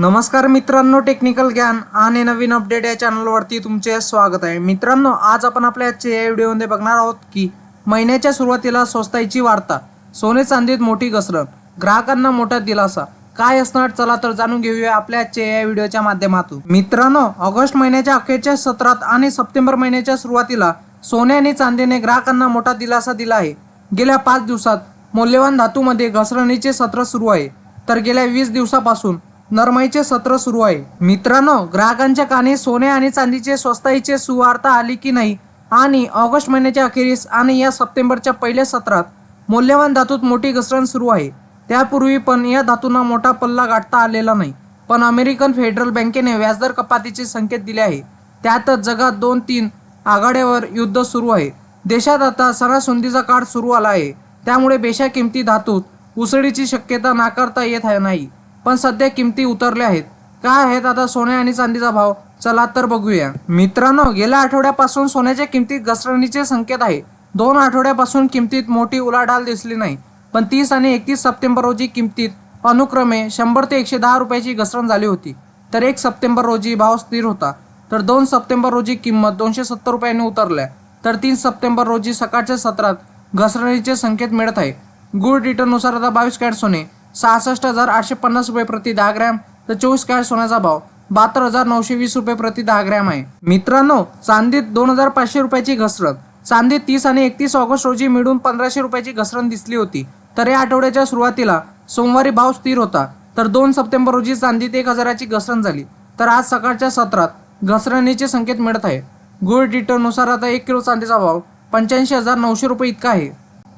नमस्कार मित्रांनो टेक्निकल ज्ञान आणि नवीन अपडेट या चॅनलवरती तुमचे स्वागत आहे. मित्रांनो आज आपण आपल्या आजच्या या व्हिडिओमध्ये बघणार आहोत की महिन्याच्या सुरुवातीला स्वस्ताईची वार्ता सोने चांदीत मोठी घसरण ग्राहकांना मोठा दिलासा. काय असणार? चला तर जाणून घेऊया आपल्या आजच्या या व्हिडिओच्या माध्यमातून. मित्रांनो ऑगस्ट महिन्याच्या अखेरच्या सत्रात आणि सप्टेंबर महिन्याच्या सुरुवातीला सोने आणि चांदीने ग्राहकांना मोठा दिलासा दिला आहे. गेल्या पाच दिवसात मौल्यवान धातूमध्ये घसरणीचे सत्र सुरू आहे. तर गेल्या वीस दिवसापासून नरमाईचे सत्र सुरू आहे. मित्रांनो ग्राहकांच्या कानी सोने आणि चांदीचे स्वस्ताईचे सुवार्ता आली की नाही? आणि ऑगस्ट महिन्याच्या अखेरीस आणि या सप्टेंबरच्या पहिल्या सत्रात मौल्यवान धातूत मोठी घसरण सुरू आहे. त्यापूर्वी पण या धातूंना मोठा पल्ला गाठता आलेला नाही. पण अमेरिकन फेडरल बँकेने व्याजदर कपातीचे संकेत दिले आहे. त्यातच जगात दोन तीन आघाड्यावर युद्ध सुरू आहे. देशात आता सणासुंदीचा काळ सुरू आला आहे. त्यामुळे बेशा किमती धातूत उसळीची शक्यता नाकारता येत आहे नाही. पण सध्या किमती उतरल्या आहेत. काय आहेत आता सोने आणि चांदीचा भाव? चला तर बघूया. मित्रांनो गेल्या आठवड्यापासून सोन्याच्या किमतीत घसरणीचे संकेत आहे. दोन आठवड्यापासून किमतीत मोठी उलाढाल दिसली नाही. पण तीस आणि एकतीस सप्टेंबर रोजी किमतीत अनुक्रमे शंभर ते एकशे दहा रुपयाची घसरण झाली होती. तर एक सप्टेंबर रोजी भाव स्थिर होता. तर दोन सप्टेंबर रोजी किंमत दोनशे सत्तर रुपयांनी उतरल्या. तर तीन सप्टेंबर रोजी सकाळच्या सत्रात घसरणीचे संकेत मिळत आहे. गुड रिटर्ननुसार आता बावीस कॅट सोने. सहासष्ट हजार आठशे पन्नास रुपये प्रति दहा ग्रॅम. तर चोवीस कॅरेट सोन्याचा भाव. बहात्तर हजार नऊशे वीस रुपये प्रति दहा ग्रॅम आहे. मित्रांनो चांदीत दोन हजार पाचशे रुपयाची घसरण. चांदीत तीस आणि एकतीस ऑगस्ट रोजी मिळून पंधराशे रुपयाची घसरण दिसली होती. तर या आठवड्याच्या सुरुवातीला सोमवारी भाव स्थिर होता. तर दोन सप्टेंबर रोजी चांदीत एक हजाराची घसरण झाली. तर आज सकाळच्या सत्रात घसरणीचे संकेत मिळत आहे गोल्ड रिटर्ननुसार आता एक किलो चांदीचा भाव पंच्याऐंशी हजार नऊशे रुपये इतका आहे.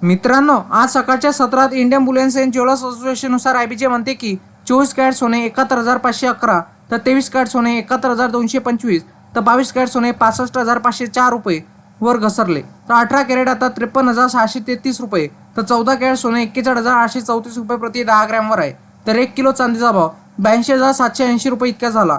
मित्रांनो आज सकाळच्या सत्रात इंडियन बुलियन्स अँड ज्वेलर्स असोसिएशननुसार आय आयबीजे म्हणते की चोवीस कॅरेट सोने एकाहत्तर हजार पाचशे अकरा तर तेवीस कॅरेट सोने एकाहत्तर हजार दोनशे पंचवीस तर बावीस कॅरेट सोने पासष्ट हजार पाचशे चार रुपये वर घसरले तर अठरा कॅरेट आता त्रेपन्न हजार सहाशे तेहतीस रुपये तर चौदा कॅरेट सोने एक्केचाळीस हजार आठशे चौतीस रुपये प्रति दहा ग्रॅमवर आहे. तर एक किलो चांदीचा भाव ब्याऐंशी हजार सातशे ऐंशी रुपये इतका झाला.